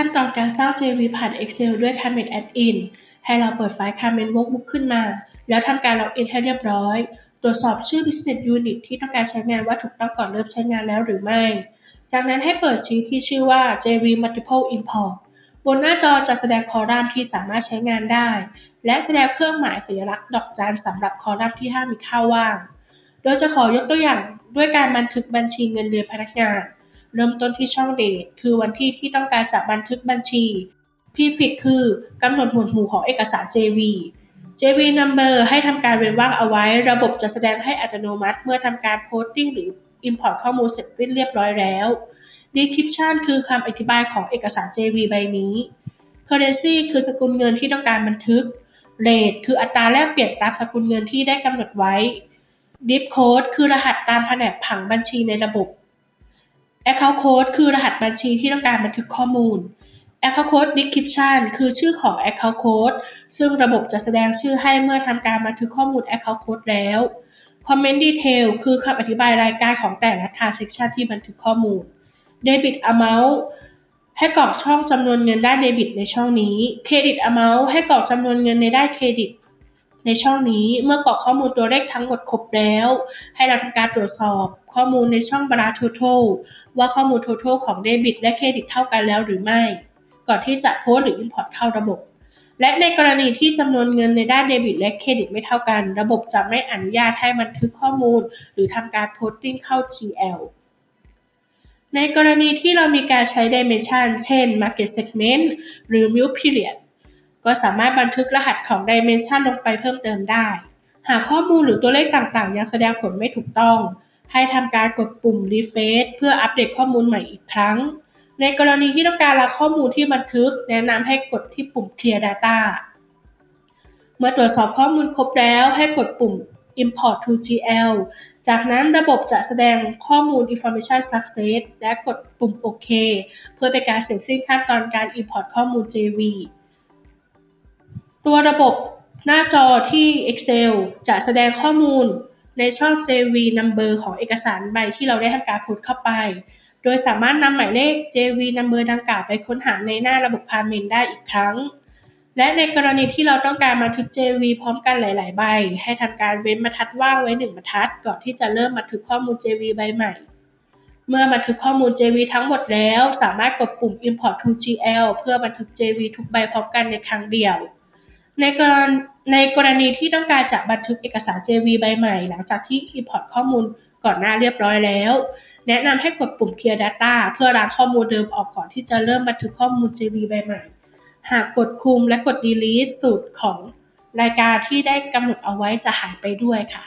ขั้นตอนการสร้าง JV ผ่าน Excel ด้วย Comment Add-in ให้เราเปิดไฟล์ Comment Workbook ขึ้นมา แล้วทำการล็อกอินให้เรียบร้อย ตรวจสอบชื่อ Business Unit ที่ต้องการใช้งานว่าถูกต้องก่อนเริ่มใช้งานแล้วหรือไม่ จากนั้นให้เปิดชีทที่ชื่อว่า JV Multiple Import บนหน้าจอจะแสดงคอลัมน์ที่สามารถใช้งานได้ และแสดงเครื่องหมายสัญลักษณ์ดอกจันสำหรับคอลัมน์ที่ห้ามมีค่าว่าง โดยจะขอยกตัวอย่างด้วยการบันทึกบัญชีเงินเดือนพนักงาน เริ่มต้นที่ช่องเดทคือวันที่ที่ต้องการจะบันทึกบัญชี Prefix คือกำหนดหมวดหมู่ของเอกสาร JV JV Number ให้ทำการเว้นว่างเอาไว้ ระบบจะแสดงให้อัตโนมัติ เมื่อทำการ Posting หรือ Import ข้อมูลเสร็จสิ้นเรียบร้อยแล้ว Description คือคำอธิบายของเอกสาร JV ใบนี้ Currency คือสกุลเงินที่ต้องการบันทึก Rate คืออัตราแลกเปลี่ยนตามสกุลเงินที่ได้กำหนดไว้ Dip Code คือรหัสตามแผนกผังบัญชีในระบบ Account Code คือรหัสบัญชีที่ต้องการบันทึกข้อมูล Account Code Description คือชื่อของ Account Code ซึ่งระบบจะแสดงชื่อให้เมื่อทำการบันทึกข้อมูล Account Code แล้ว Comment Detail คือคำอธิบายรายการของแต่ละ Transaction ที่บันทึกข้อมูล Debit Amount ให้กรอกช่องจำนวนเงินด้านเดบิตในช่องนี้ Credit Amount ให้กรอกจำนวนเงินในด้านเครดิต ในช่องนี้เมื่อกรอกข้อมูลตัวเลขทั้งหมดครบแล้ว ให้เราทำการตรวจสอบข้อมูลในช่อง Balance Total ว่าข้อมูล Total ของเดบิตและเครดิตเท่ากันแล้วหรือไม่ ก่อนที่จะโพสหรือ Import เข้าระบบ และในกรณีที่จำนวนเงินในด้านเดบิตและเครดิตไม่เท่ากัน ระบบจะไม่อนุญาตให้บันทึกข้อมูล หรือทำการ Posting เข้า GL ในกรณีที่เรามีการใช้ Dimension เช่น Market Segment หรือ Milk Period ก็สามารถบันทึกรหัสของ Dimension ลงไปเพิ่มเติมได้ หากข้อมูลหรือตัวเลขต่างๆ ยังแสดงผลไม่ถูกต้อง ให้ทำการกดปุ่ม Refresh เพื่ออัปเดตข้อมูลใหม่อีกครั้ง ในกรณีที่ต้องการรับข้อมูลที่บันทึก แนะนำให้กดที่ปุ่ม Clear Data เมื่อตรวจสอบข้อมูลครบแล้ว ให้กดปุ่ม Import to GL จากนั้นระบบจะแสดงข้อมูล Information Success และกดปุ่มโอเค เพื่อเป็นการเสร็จสิ้นขั้นตอนการ Import ข้อมูล JV ตัวระบบหน้าจอที่ Excel จะแสดงข้อมูลในช่อง JV Number ของเอกสารใบที่เราได้ทำการพูดเข้าไป โดยสามารถนำหมายเลข JV Number ดังกล่าวไปค้นหาในหน้าระบบ Comment ได้อีกครั้ง และในกรณีที่เราต้องการบันทึก JV พร้อมกันหลาย ๆ ใบ ให้ทำการเว้นบรรทัดว่างไว้1บรรทัด ก่อนที่จะเริ่มบันทึกข้อมูล JV ใบใหม่ เมื่อบันทึกข้อมูล JV ทั้งหมดแล้ว สามารถกดปุ่ม Import to GL เพื่อบันทึก JV ทุกใบพร้อมกันในครั้งเดียว ในกรณในกรณีที่ต้องการจะบันทึกเอกสาร JV ใบใหม่ หลังจากที่ Import ข้อมูลก่อนหน้าเรียบร้อยแล้ว แนะนำให้กดปุ่ม Clear Data เพื่อล้างข้อมูลเดิมออกก่อนที่จะเริ่มบันทึกข้อมูล JV ใบใหม่ หากกดคุมและกด delete สูตรของรายการที่ได้กำหนดเอาไว้จะหายไปด้วยค่ะ